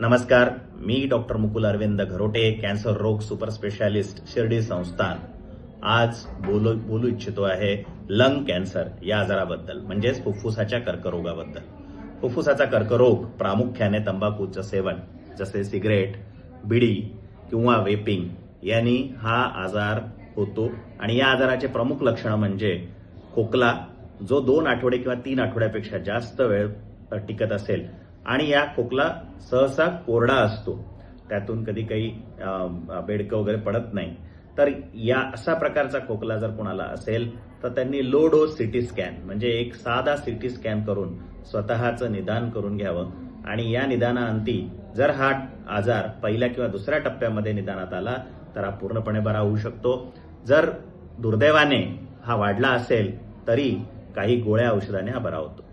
नमस्कार मी doctor Mukul Arvind Gharote cancer रोग सुपर स्पेशालिस्ट शिर्डी संस्थान. आज बोलू बोलू इच्छितो आहे लंग कॅन्सर या आजाराबद्दल म्हणजेच फुफ्फुसाच्या कर्करोगाबद्दल. फुफ्फुसाचा कर्करोग प्रामुख्याने तंबाखूचं सेवन जसे सिगरेट बिडी किंवा वेपिंग यांनी हा आजार होतो. आणि या आजाराचे प्रमुख लक्षणं म्हणजे खोकला जो दोन आठवडे किंवा तीन आठवड्यापेक्षा जास्त वेळ टिकत असेल आणि या खोकला सहसा कोरडा असतो. त्यातून कधी काही बेडकं वगैरे पडत नाही. तर या असा प्रकारचा खोकला जर कोणाला असेल तर त्यांनी लो डोस सिटी स्कॅन म्हणजे एक साधा सिटी स्कॅन करून स्वतःचं निदान करून घ्यावं. आणि या निदानाअंती जर हा आजार पहिल्या किंवा दुसऱ्या टप्प्यामध्ये निदानात आला तर हा पूर्णपणे बरा होऊ शकतो. जर दुर्दैवाने हा वाढला असेल तरी काही गोळ्या औषधाने हा बरा होतो.